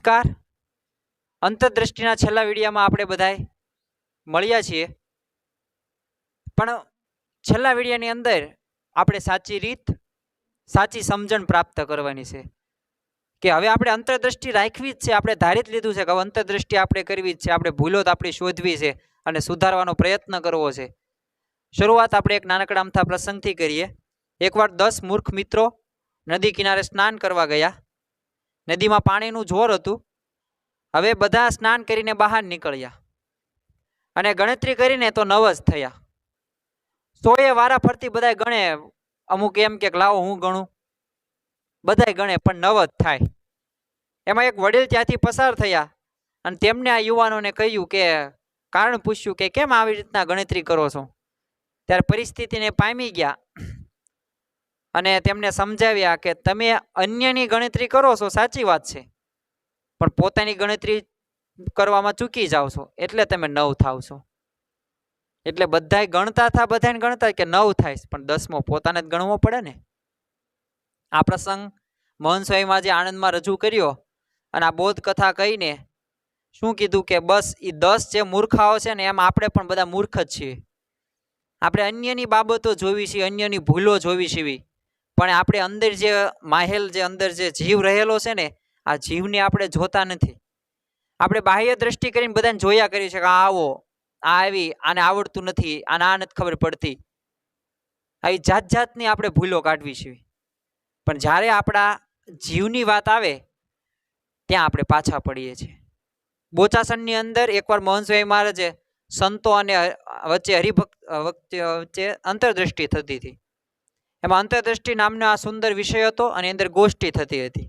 નમસ્કાર. અંતરદ્રષ્ટિના છેલ્લા વિડીયામાં આપણે બધાય મળ્યા છીએ. પણ છેલ્લા વિડીયાની અંદર આપણે સાચી રીત, સાચી સમજણ પ્રાપ્ત કરવાની છે. કે હવે આપણે અંતરદ્રષ્ટિ રાખવી જ છે, આપણે ધારી જ લીધું છે કે હવે અંતરદ્રષ્ટિ આપણે કરવી જ છે, આપણે ભૂલો તો આપણી શોધવી છે અને સુધારવાનો પ્રયત્ન કરવો છે. શરૂઆત આપણે એક નાનકડા અમથા પ્રસંગથી કરીએ. એકવાર દસ મૂર્ખ મિત્રો નદી કિનારે સ્નાન કરવા ગયા. નદીમાં પાણીનું જોર હતું. હવે બધા સ્નાન કરીને બહાર નીકળ્યા અને ગણતરી કરીને તો નવ જ થયા. સોએ વારા ફરતી બધાય ગણે અમુક એમ કે લાવો હું ગણું. બધાય ગણે પણ નવ જ થાય. એમાં એક વડીલ ત્યાંથી પસાર થયા અને તેમને આ યુવાનોને કહ્યું કે કારણ પૂછ્યું કે કેમ આવી રીતના ગણતરી કરો છો? ત્યારે પરિસ્થિતિને પામી ગયા અને તેમને સમજાવ્યા કે તમે અન્યની ગણતરી કરો છો, સાચી વાત છે. પણ પોતાની ગણતરી કરવામાં ચૂકી જાઓ છો, એટલે તમે નવ થાવ છો. એટલે બધાય ગણતા થા બધાને ગણતા કે નવ થાય પણ દસમો પોતાને જ ગણવો પડે ને. આ પ્રસંગ મોહન સ્વામીમાં જે આણંદમાં રજૂ કર્યો અને આ બોધ કથા કહીને શું કીધું કે બસ એ દસ જે મૂર્ખાઓ છે ને, એમ આપણે પણ બધા મૂર્ખ જ છીએ. આપણે અન્યની બાબતો જોવી છીએ અન્યની ભૂલો જોવી છીએ પણ આપણે અંદર જે માહેલ જે અંદર જે જીવ રહેલો છે ને, આ જીવને આપણે જોતા નથી. આપણે બાહ્ય દ્રષ્ટિ કરીને બધાને જોયા કરીએ છીએ કે આવો, આ આવી, આને આવડતું નથી, આને આ નથી ખબર પડતી. આવી જાત જાતની આપણે ભૂલો કાઢવી છે. પણ જ્યારે આપણા જીવની વાત આવે, ત્યાં આપણે પાછા પડીએ છીએ. બોચાસનની અંદર એકવાર મોહન સ્વામી મહારાજે સંતો અને વચ્ચે હરિભક્ત, વચ્ચે અંતરદ્રષ્ટિ થતી હતી. એમાં અંતરદ્રષ્ટિ નામનો આ સુંદર વિષય હતો, અને અંદર ગોષ્ઠી થતી હતી.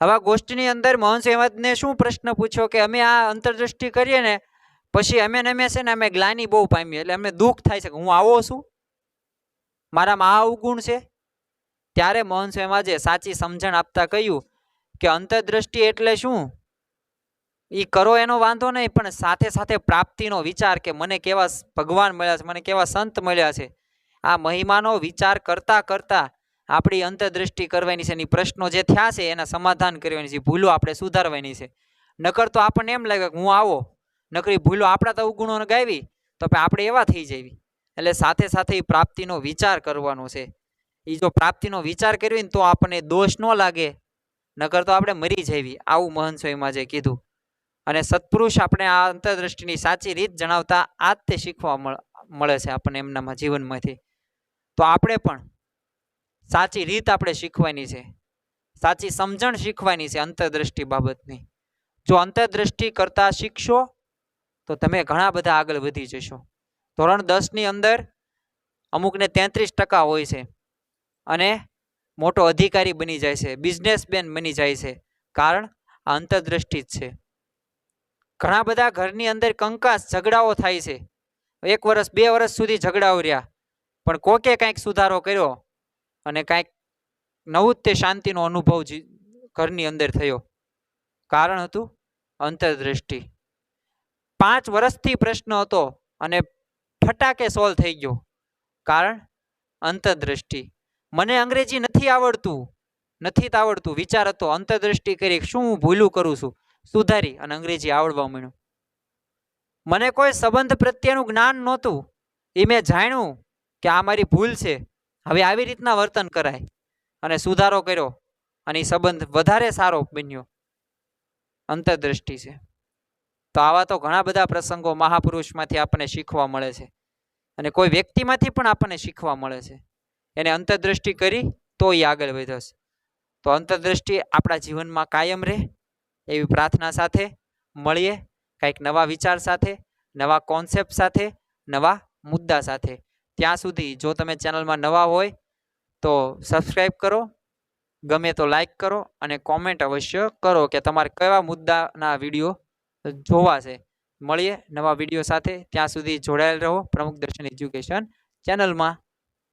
હવે ગોષ્ઠીની અંદર મોહન સ્વામીને શું પ્રશ્ન પૂછ્યો કે અમે આ અંતરદ્રષ્ટિ કરીએ ને, પછી અમે ને અમે છે ને અમે ગ્લાની બહુ પામીએ એટલે અમને દુઃખ થાય છે કે હું આવો છું? મારામાં આ અવગુણ છે? ત્યારે મોહન સહેમાજે સાચી સમજણ આપતા કહ્યું કે અંતરદ્રષ્ટિ એટલે શું? એ કરો એનો વાંધો નહીં, પણ સાથે સાથે પ્રાપ્તિનો વિચાર કે મને કેવા ભગવાન મળ્યા છે, મને કેવા સંત મળ્યા છે આ મહિમાનો વિચાર કરતા કરતા આપણી અંતરદ્રષ્ટિ કરવાની છે એની પ્રશ્નો જે થયા છે એના સમાધાન કરવાની છે ભૂલો આપણે સુધારવાની છે. નકર તો આપણને એમ લાગે કે હું આવો, નકરી ભૂલો આપણા તો અવગુણો ગાવી તો આપણે એવા થઈ જવી એટલે સાથે સાથે એ પ્રાપ્તિનો વિચાર કરવાનો છે. એ જો પ્રાપ્તિનો વિચાર કરવી ને તો આપણને દોષ ન લાગે, નકર તો આપણે મરી જવી આવું મહન સ્વામીમાં જે કીધું. અને સત્પુરુષ આપણે આ અંતરદ્રષ્ટિની સાચી રીત જણાવતા આ જ તે શીખવા મળે છે આપણને એમનામાં જીવનમાંથી. તો આપણે પણ સાચી રીત આપણે શીખવાની છે. સાચી સમજણ શીખવાની છે અંતરદ્રષ્ટિ બાબતની. જો અંતરદ્રષ્ટિ કરતા શીખશો, તો તમે ઘણા બધા આગળ વધી જશો. ધોરણ દસની અંદર અમુકને તેત્રીસ ટકા હોય છે અને મોટો અધિકારી બની જાય છે, બિઝનેસમેન બની જાય છે, કારણ આ અંતરદ્રષ્ટિ જ છે. ઘણા બધા ઘરની અંદર કંકાસ ઝઘડાઓ થાય છે. એક વર્ષ, બે વર્ષ સુધી ઝઘડાઓ રહ્યા પણ કોકે કાંઈક સુધારો કર્યો અને કાંઈક નવું જ તે શાંતિનો અનુભવ ઘરની અંદર થયો. કારણ હતું અંતરદ્રષ્ટિ. પાંચ વર્ષથી પ્રશ્ન હતો અને ફટાકે સોલ્વ થઈ ગયો. કારણ અંતરદ્રષ્ટિ. મને અંગ્રેજી નથી આવડતું નથી આવડતું. વિચાર હતો, અંતરદ્રષ્ટિ કરી શું ભૂલું કરું છું? સુધારી અને અંગ્રેજી આવડવા માંડ્યું. મને કોઈ સંબંધ પ્રત્યેનું જ્ઞાન નહોતું. એ મેં જાણ્યું. કે આ મારી ભૂલ છે. હવે આવી રીતના વર્તન કરાય. અને સુધારો કર્યો. અને એ સંબંધ વધારે સારો બન્યો. અંતરદ્રષ્ટિ છે. તો આવા તો ઘણા બધા પ્રસંગો મહાપુરુષમાંથી આપણને શીખવા મળે છે. અને કોઈ વ્યક્તિમાંથી પણ આપણને શીખવા મળે છે. એને અંતરદ્રષ્ટિ કરી તો એ આગળ વધશે તો અંતરદ્રષ્ટિ આપણા જીવનમાં કાયમ રહે. એવી પ્રાર્થના સાથે મળીએ. કંઈક નવા વિચાર સાથે, નવા કોન્સેપ્ટ સાથે, નવા મુદ્દા સાથે. ત્યાં સુધી જો તમે ચેનલમાં નવા હોય તો સબસ્ક્રાઈબ કરો, ગમે તો લાઈક કરો અને કોમેન્ટ અવશ્ય કરો કે તમારે કેવા મુદ્દાના વીડિયો જોવા છે. મળીએ નવા વીડિયો સાથે. ત્યાં સુધી જોડાયેલ રહો પ્રમુખ દર્શન એજ્યુકેશન ચેનલમાં.